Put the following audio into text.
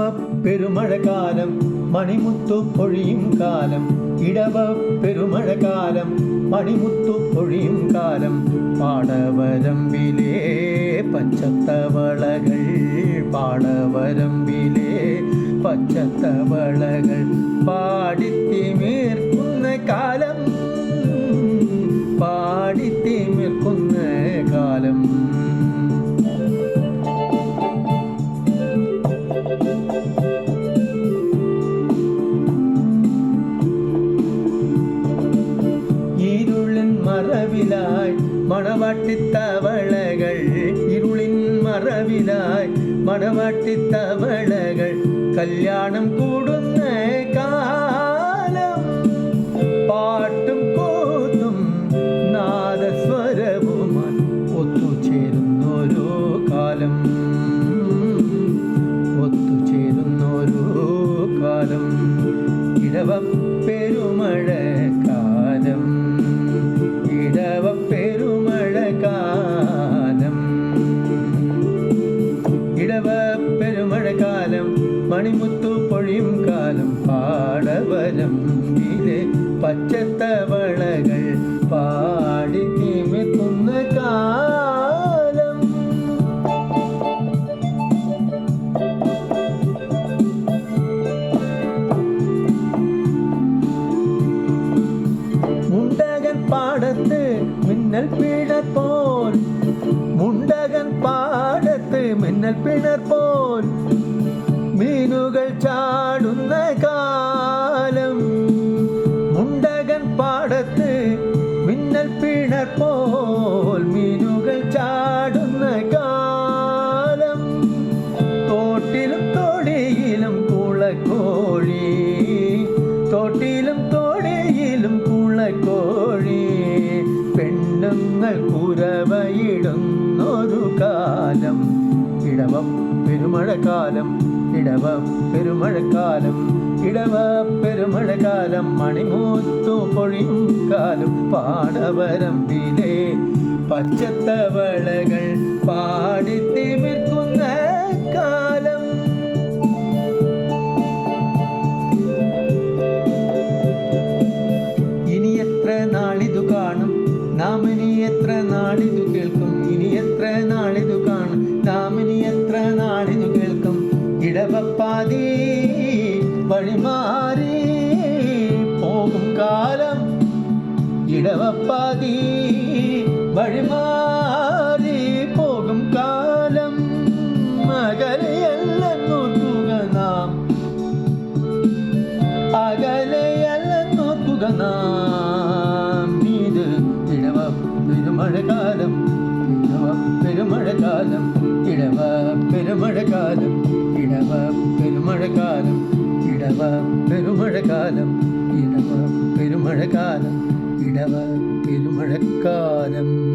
ഇടവ പെരുമഴക്കാലം മണിമുത്തു പൊഴിയും കാലം. ഇടവ പെരുമഴക്കാലം മണിമുത്തു പൊഴിയും കാലം. പാടവരമ്പിലെ പച്ചത്തവളകൾ പാടവരമ്പിലെ പച്ചത്തവളകൾ. പാടിത്തിമീർക്കുന്ന കാലം മറവിലായി മണവാട്ടിത്തവളകൾ ഇരുളിൻ മറവിലായി മണവാട്ടിത്തവളകൾ കല്യാണം കൂടുന്ന കാലം പാട്ടും കൂത്തും നാദസ്വരവുമായി ഒത്തുചേരുന്നോരോ കാലം ഒത്തുചേരുന്നോരോ കാലം. ഇടവ മണിമുത്തു പൊഴിയും കാലം പാടവരം ഇതിലെ പച്ചത്തവളകൾ പാടി നിമിത്തുന്ന കാലം. മുണ്ടകൻ പാടത്ത് മിന്നൽ പിണർ പോൽ. മുണ്ടകൻ പാടത്ത് മിന്നൽ പിണർ പോൽ. മീനുകൾ ചാടുന്ന കാലം. മുണ്ടകൻ പാടത്ത് മിന്നൽ പിണർ പോൽ മീനുകൾ ചാടുന്ന കാലം. തോട്ടിലും തോടിയിലും കുളക്കോഴി തോട്ടിലും തോടിയിലും കുളക്കോഴി പെണ്ണുങ്ങൾ കുരവയിടുന്നൊരു കാലം. ഇടവം പെരുമഴക്കാലം ഇടവ പെരുമഴക്കാലം ഇടവ പെരുമഴക്കാലം മണിമൂത്തു പൊഴിയും കാലം പാടവരമ്പിലെ പച്ചത്തവളകൾ പാടിത്തിമിർക്കുന്ന കാലം. ഇനി എത്ര നാളിതു കാണും? നാം നാളിതു കേൾക്കും? ഇനി എത്ര നാളിതു കാണും? നാം ഇനി എത്ര നാളിതു ഇടവപ്പാതി വഴിമാറി പോകും കാലം. ഇടവപ്പാതി വഴിമാറി പോകും കാലം. അകലെയല്ല നോക്കുക നാം. അകലെയല്ല നോക്കുക നാം. ഇത് ഇടവ പെരുമഴക്കാലം ഇടവ പെരുമഴക്കാലം ഇടവ പെരുമഴക്കാലം ഇടവ പെരുമഴക്കാലം ഇടവ പെരുമഴക്കാലം ഇടവ പെരുമഴക്കാലം ഇടവ പെരുമഴക്കാലം.